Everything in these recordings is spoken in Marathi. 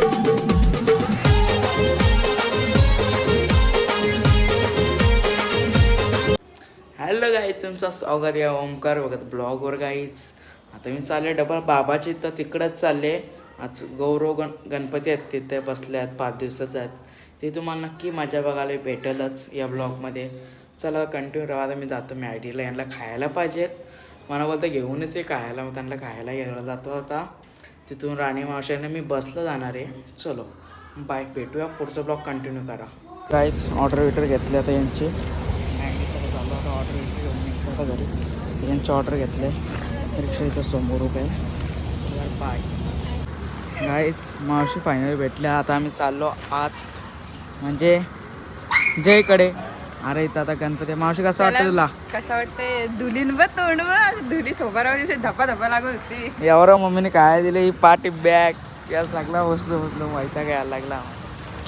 हॅलो गाईज तुमचं स्वागत या ओमकार बघत ब्लॉगवर गाईज. आता मी चालले डबल बाबाचे तर तिकडंच चालले आज गौरव गण गणपती आहेत तिथे बसले आहेत पाच दिवसाचे आहेत. ते तुम्हाला नक्की मजा बघायला भेटेलच या ब्लॉगमध्ये. चला कंटिन्यू राहा. आता मी जातो मी आयडीला यांना खायला पाहिजेत मला बोलतं घेऊनच ये खायला. मग त्यांना खायला घ्यायला जातो आता. तिथून राणी मावशाने मी बसलं जाणार आहे. चलो बाय भेटूया. पुढचा ब्लॉग कंटिन्यू करा. काहीच ऑर्डर विटर घेतले आता यांची. चालू आता ऑर्डर घेतली घेऊन घरी. यांची ऑर्डर घेतले. रिक्षा इथं समोर उभे बाय गाईच मावशी फायनल भेटल्या. आता आम्ही चाललो आत. म्हणजे जयकडे. अरे इथं आता गणपती मावशी कसं वाटतं तुला? कसं वाटतंय? दुलीन ब तोंड बघ. दुली थोबारावर धपा धपा लागत होती. एवढं मम्मीने काय दिले? ही पार्टी बॅग. याच लागला बसलो बसलो. माहिती घ्यायला लागला.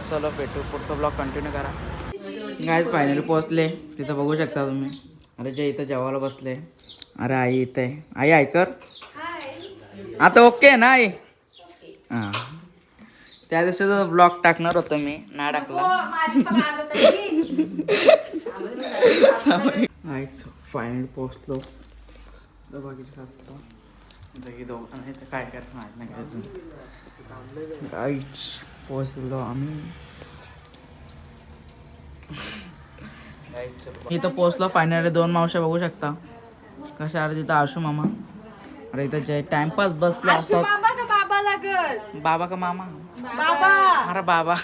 चलो भेटू. पुढचा ब्लॉग कंटिन्यू करा. गायच फायनली पोहोचले. तिथं बघू शकता तुम्ही. अरे जय इथं जेवायला बसले. अरे आई इथं आहे. आई ऐकर आता ओके आहे ना आई? हां. त्या दिवशीचा ब्लॉग टाकणार होतो मी ना टाकला आईच फायनल पोचलो बघितलं आता. लगे दोघं नाही तर काय करत माहीत नाही काय अजून. गाईच पोचलो आम्ही. इथं पोचलो फायनली दोन मावशा बघू शकता. कशा अरे तिथं आशू मामा. अरे इथं जे टाइमपास बसले असतात. बाबा का मामा? बाबा. अरे बाबा.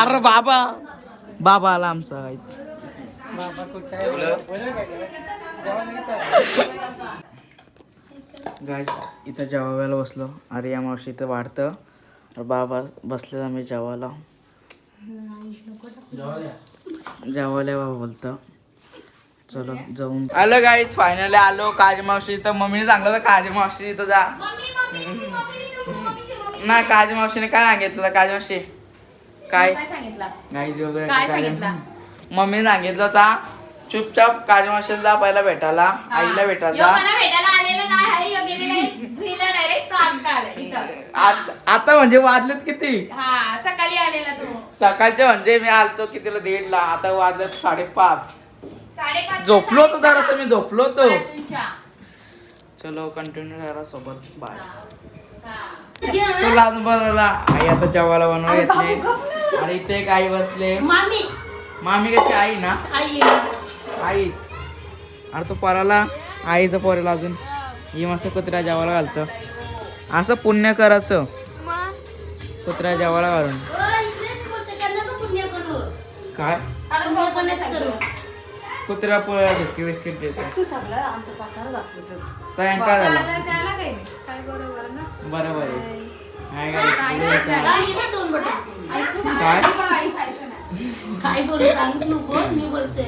अरे बाबा. बाबा आला आमचा गाईच गाईच इथं जेवायला बसलो. अरे या मावशी इथं वाढतं. अरे बाबा बसले आम्ही जेवायला. जेवायला बाबा बोलतं. चलो जाऊन. आलो गाईच फायनली आलो. काजी मावशी इथं. मम्मीने सांगलं होतं काजी मावशी इथं जा. नाही काजी मावशीने काय सांगितलं? काजी मावशी काय? काय सांगितलं? गाईज वगैरे काय काय- सांगितलं? मम्मीने सांगितलं होता चुपचाप काजी मावशीला पहिला भेटायला. आईला यो भेटायला मला भेटायला आलेला नाही आहे यो गेलेला आहे. झिला डायरेक्ट तो आमका आला इथं. आत- आता म्हणजे वाजलेत किती? हा सकाळी आलेला तो. सकाळचे म्हणजे मी आलतो कितीला? दीडला. आता वाजलेत साडेपाच. साडेपाच झोपलो होतो जरासं मी झोपलो होतो. तुमच्या चलो कंटिन्यू राहा सोबत. बाय. तुला अजून बनवला. आई आता जेवायला बनवून घेतले. आणि इथे एक आई बसले. मामी. मामी कशी आई ना? आई आई. अरे तो पोराला आईचं पोराला अजून. ही मस्त कुत्र्या जेवायला घालतं. असं पुण्य करायचं. कुत्र्या जेवायला घालून. काय? कुत्र्या पोळ्या बिस्किट बिस्किट देतो. तू सगळं आमचं पसार दाखवतोस काय झालं त्याला काय काय बरोबर ना? बरोबर आहे. काय? काय काय काय बोलू सांग तू बोल मी बोलते.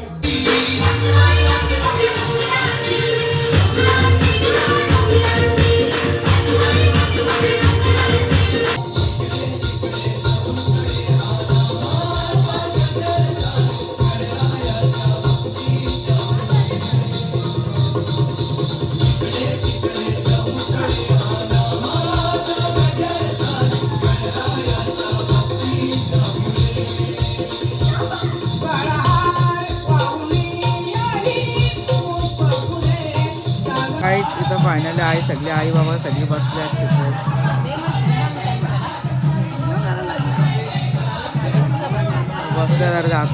इथं फायनली आई सगळी आई बाबा सगळी बसले आहेत तिथे. बसल्या जरा जात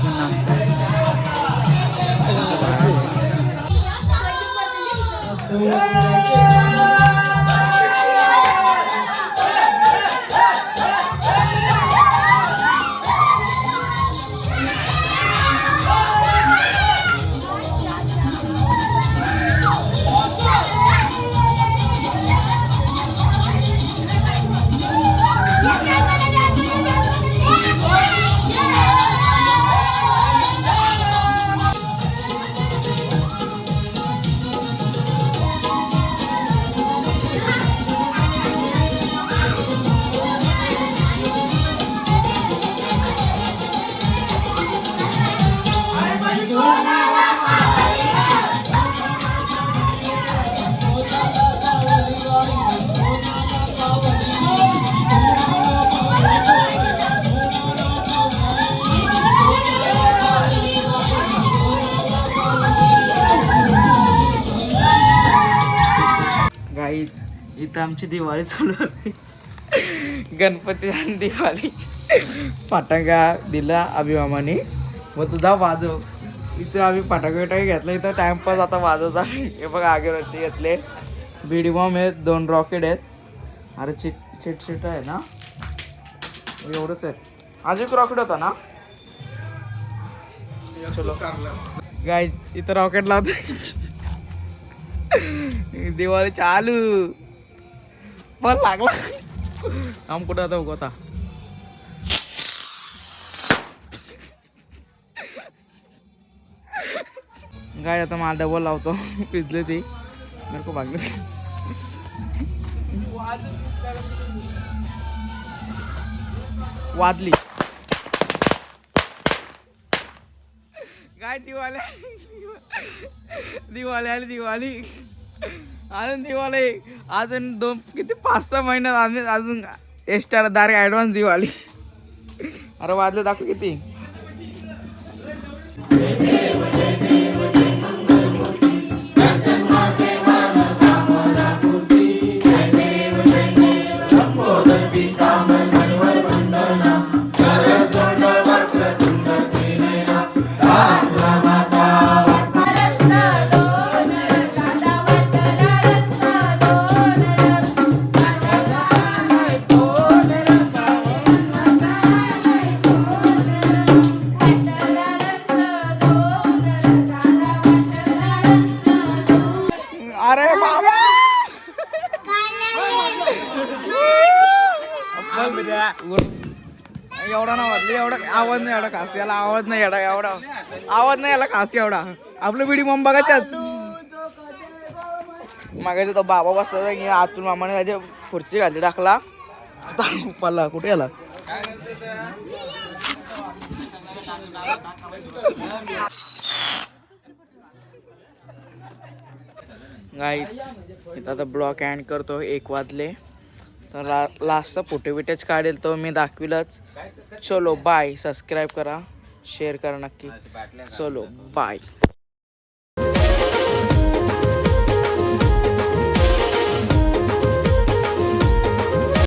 इथं आमची दिवाळी चालू होती. गणपती आणि दिवाळी. फटाका दिला अभिमामाने. मग तुझा वाजव. इथं आम्ही फटाका बिटाके घेतला इथं टाइमपास आता वाजवत आहे. हे बघा आगरबत्ती घेतले. बीडी बॉम्ब आहेत दोन रॉकेट आहेत. अरे चिट चिट चिट आहे ना? एवढंच आहे. अजून एक रॉकेट होता ना? चलो. गाय इथं रॉकेट लावते दिवाळी चालू. पण लागला. आम कुठं आता उगवता गाय आता मला डबल लावतो. पिजले ते. मेरे को भागले. वादली. काय दिवाळी दिवाळी आली दिवाळी. अजून दिवाळी अजून दोन किती पाच सहा महिन्यात अजून अजून एक्स्ट्रा डायरेक्ट ॲडव्हान्स दिवाळी. अरे वाजले दाखव किती. एवढा ना वाजले एवढा आवाज नाही एवढा खास. याला आवाज नाही एवढा एवढा. आवाज नाही याला खास एवढा. आपलं बिडी मग बघायच्या मागायचं तो बाबा बसला की आतून मामाने त्याच्या खुर्ची घाली टाकला. पल्ला कुठे आला गाईच इथं आता ब्लॉक अँड करतो एक वाजले. तर ला लास्टचा फोटो बिटेच काढेल तो मी दाखविलच. चलो बाय सबस्क्राईब करा. शेअर करा नक्की. चलो बाय